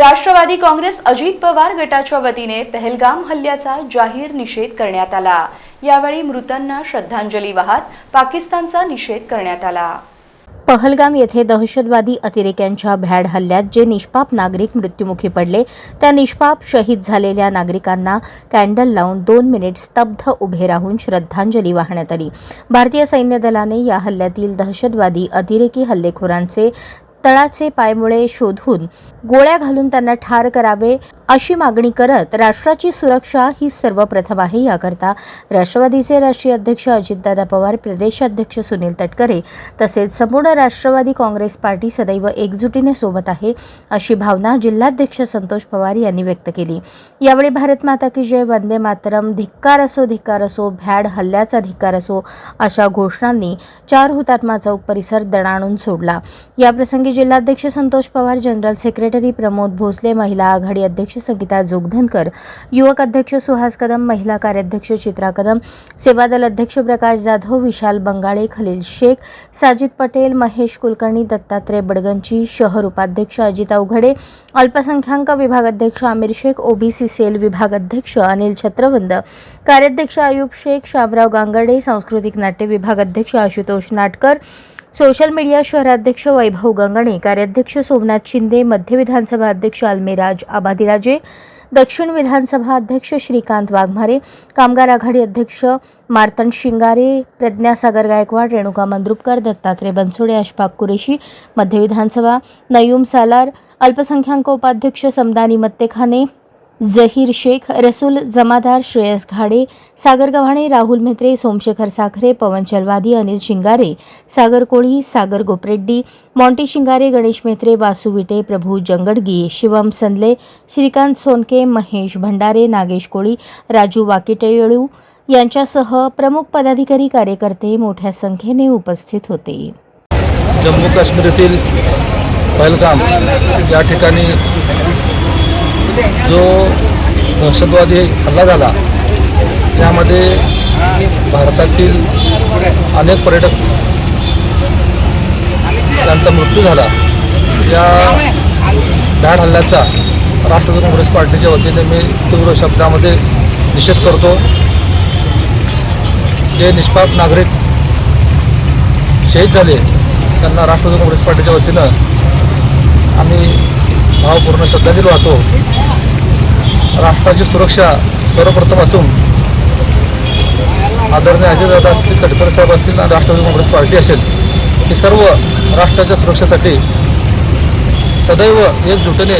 राष्ट्रवादी काँग्रेस अजित पवार गटाच्या वतीने पहलगाम हल्ल्याचा जाहीर निषेध करण्यात आला. यावेळी मृतांना श्रद्धांजली वाहत पाकिस्तानचा निषेध करण्यात आला. पहलगाम येथे दहशतवादी अतिरेक्यांच्या भ्याड हल्ल्यात जे निष्पाप नागरिक मृत्युमुखी पडले त्या निष्पाप शहीद झालेल्या नागरिकांना कॅन्डल लावून दोन मिनिट स्तब्ध उभे राहून श्रद्धांजली वाहण्यात आली. भारतीय सैन्य दलाने या हल्ल्यातील दहशतवादी अतिरेकी हल्लेखोरांचे तळाचे पायमुळे शोधून गोळ्या घालून त्यांना ठार करावे अशी मागणी करत राष्ट्राची सुरक्षा ही सर्वप्रथम आहे. याकरता राष्ट्रवादीचे राष्ट्रीय अध्यक्ष अजितदादा पवार प्रदेशाध्यक्ष सुनील तटकरे तसेच संपूर्ण राष्ट्रवादी काँग्रेस पार्टी सदैव एकजुटीने सोबत आहे अशी भावना जिल्हाध्यक्ष संतोष पवार यांनी व्यक्त केली. यावेळी भारत माता की जय वंदे मातरम धिक्कार असो धिक्कार असो भ्याड हल्ल्याचा धिक्कार असो अशा घोषणांनी चार हुतात्मा चौक परिसर दणाणून सोडला. याप्रसंगी जिल्हाध्यक्ष संतोष पवार जनरल सेक्रेटरी प्रमोद भोसले महिला आघाडी अध्यक्ष संगीता जोगधनकर युवक अध्यक्ष सुहास कदम महिला कार्याध्यक्ष चित्रा कदम सेवादल अध्यक्ष प्रकाश जाधव विशाल बंगाळे खलील शेख साजिद पटेल महेश कुलकर्णी दत्तात्रय बडगंची शहर उपाध्यक्ष अजित अवघडे अल्पसंख्याक विभाग अध्यक्ष आमिर शेख ओबीसी सेल विभाग अध्यक्ष अनिल छत्रवंद कार्याध्यक्ष आयुब शेख शामराव गांगर्डे सांस्कृतिक नाट्य विभाग अध्यक्ष आशुतोष नाटकर सोशल मीडिया शहराध्यक्ष वैभव गंगणे कार्याध्यक्ष सोमनाथ शिंदे मध्य विधानसभा अध्यक्ष अल्मेराज आबादिराजे दक्षिण विधानसभा अध्यक्ष श्रीकांत वाघमारे कामगार आघाडी अध्यक्ष मार्तंड शिंगारे प्रज्ञासागर गायकवाड रेणुका मंद्रुपकर दत्तात्रय बनसोडे अशफाक कुरेशी मध्य विधानसभा नयूम सालार अल्पसंख्याक उपाध्यक्ष समदानी मत्तेखाने जहीर शेख रसूल जमादार श्रेयस घाडे सागर गव्हाणे राहुल म्हेत्रे सोमशेखर साखरे पवन चलवादी अनिल शिंगारे सागर कोळी सागर गोपरेड्डी मॉन्टी शिंगारे गणेश म्हेत्रे वासू विटे प्रभू जंगडगी शिवम संदले श्रीकांत सोनके महेश भंडारे नागेश कोळी राजू वाकिटेळू यांच्यासह प्रमुख पदाधिकारी कार्यकर्ते मोठ्या संख्येने उपस्थित होते. जम्मू काश्मीरातील पहलगाम या ठिकाणी जो दहशतवादी हल्ला झाला त्यामध्ये भारतातील अनेक पर्यटक त्यांचा मृत्यू झाला. या बॅड हल्ल्याचा राष्ट्रवादी काँग्रेस पार्टीच्या वतीने मी तीव्र शब्दामध्ये निषेध करतो. जे निष्पाप नागरिक शहीद झाले त्यांना राष्ट्रवादी काँग्रेस पार्टीच्या वतीनं भावपूर्ण श्रद्धांजली वाहतो. राष्ट्राची सुरक्षा सर्वप्रथम असून आदरणीय अजितदादा असतील तटकर साहेब असतील आणि राष्ट्रवादी काँग्रेस पार्टी असेल हे सर्व राष्ट्राच्या सुरक्षेसाठी सदैव एकजुटीने